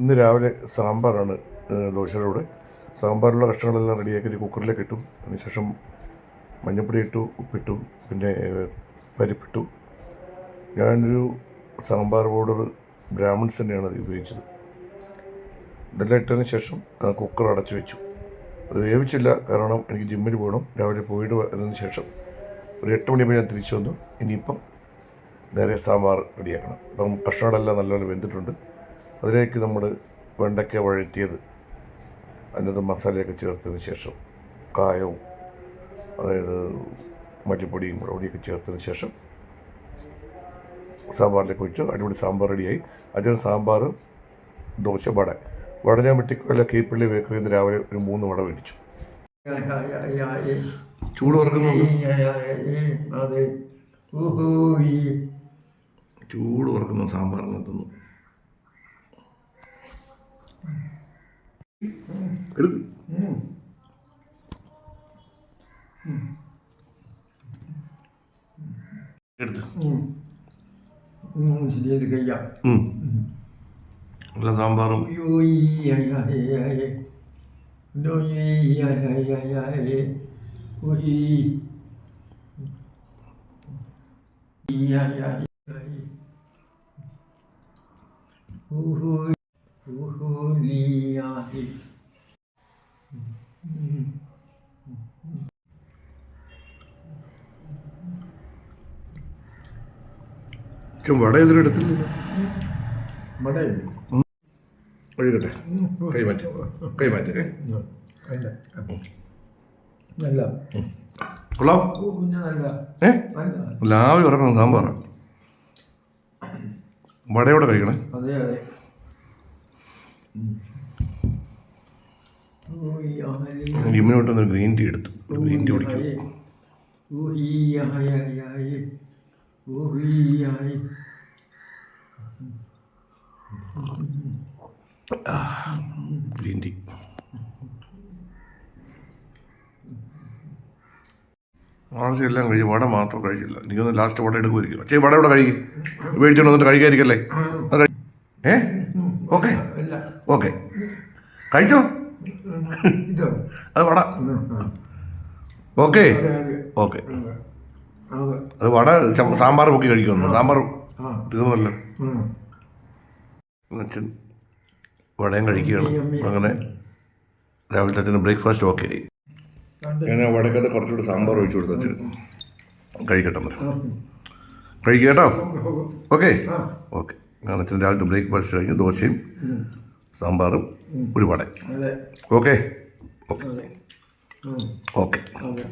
ഇന്ന് രാവിലെ സാമ്പാറാണ് ദോശയുടെ കൂടെ. സാമ്പാറിലുള്ള കഷ്ണങ്ങളെല്ലാം റെഡിയാക്കി കുക്കറിലേക്ക് ഇട്ടു. അതിനുശേഷം മഞ്ഞൾപ്പൊടി ഇട്ടു ഉപ്പിട്ടു പിന്നെ പരിപ്പിട്ടു. ഞാനൊരു സാമ്പാർ പൗഡർ ബ്രാഹ്മിൺസ് തന്നെയാണ് അത് ഉപയോഗിച്ചത്. ഇതെല്ലാം ഇട്ടതിന് ശേഷം കുക്കർ അടച്ചു വെച്ചു. അത് വേവിച്ചില്ല കാരണം എനിക്ക് ജിമ്മിൽ പോകണം. രാവിലെ പോയിട്ട് വന്നതിന് ശേഷം ഒരു എട്ട് മണിയാകുമ്പോൾ ഞാൻ തിരിച്ചു വന്നു. ഇനിയിപ്പം നേരെ സാമ്പാർ റെഡിയാക്കണം. അപ്പം കഷ്ണങ്ങളെല്ലാം നല്ലപോലെ വെന്തിട്ടുണ്ട്. അതിലേക്ക് നമ്മൾ വെണ്ടയ്ക്ക വഴറ്റിയത് അതിനകത്ത് മസാലയൊക്കെ ചേർത്തതിന് ശേഷം കായവും അതായത് മല്ലിപ്പൊടിയും മുളകുപൊടിയൊക്കെ ചേർത്തതിന് ശേഷം സാമ്പാറിലേക്ക് ഒഴിച്ചു അടിപൊളി സാമ്പാർ റെഡിയായി അതിന് സാമ്പാർ ദോശ വട വട ഞാൻ വെട്ടിക്കൊല്ല കീപ്പള്ളി ബേക്കറിയിൽ നിന്ന് രാവിലെ ഒരു മൂന്ന് വട മേടിച്ചു ചൂട് വറക്കുന്നുണ്ട് ചൂട് വറക്കുന്ന സാമ്പാറിനകത്തുനിന്ന് എടുക്ക്. എടുത്ത്. ശരിയത് കഴിയാം. നല്ല സാമ്പാറും. ചും വട എതിരെ എടുത്തില്ല ഇവിടെ ഒഴുകട്ടെ കൈമാറ്റി കൈമാറ്റി നല്ല. കൊള്ളാം. ഏ? ലാവി ഇറങ്ങുന്ന സാമ്പാറ വടയോടെ കഴിക്കണേ. അതെ അതെ. ജിമ്മിനോട്ട് വന്ന് ഗ്രീൻ ടീ എടുത്തു. ഗ്രീൻ ടീ കുടിക്കും ഗ്രീൻ ടീ. ആഴ്ച എല്ലാം കഴിച്ചു വട മാത്രം കഴിച്ചില്ല എനിക്കൊന്ന് ലാസ്റ്റ് വട എടുക്കുമായിരിക്കും. പക്ഷേ വട ഇവിടെ കഴിക്കും. മേടിച്ചോണ്ട് വന്നിട്ട് കഴിക്കാതിരിക്കല്ലേ? ഏ? ഓക്കെ. ഓക്കെ. കഴിച്ചോ? ഇതോ. അത് വട. ഓക്കെ. ഓക്കെ. അത്. വട സാമ്പാർ പൊക്കി കഴിക്കുന്നു സാമ്പാർ തീർന്നല്ലോ. അച്ഛൻ വടയും കഴിക്കുകയാണ്. അങ്ങനെ രാവിലത്തെ അച്ഛന് ബ്രേക്ക്ഫാസ്റ്റ് ഓക്കെ. ആയി ഞാൻ വടക്കത്ത് കുറച്ചുകൂടി സാമ്പാർ ഒഴിച്ചു കൊടുത്തു അച്ഛൻ. കഴിക്കട്ടെ കഴിക്കുക കേട്ടോ? Okay, okay. അങ്ങനെ അച്ഛൻ രാവിലത്തെ ബ്രേക്ക്ഫാസ്റ്റ് കഴിഞ്ഞ് ദോശയും. സാമ്പാറും ഒരു വട അതെ. ഓക്കെ? ഓക്കെ. ഓക്കെ.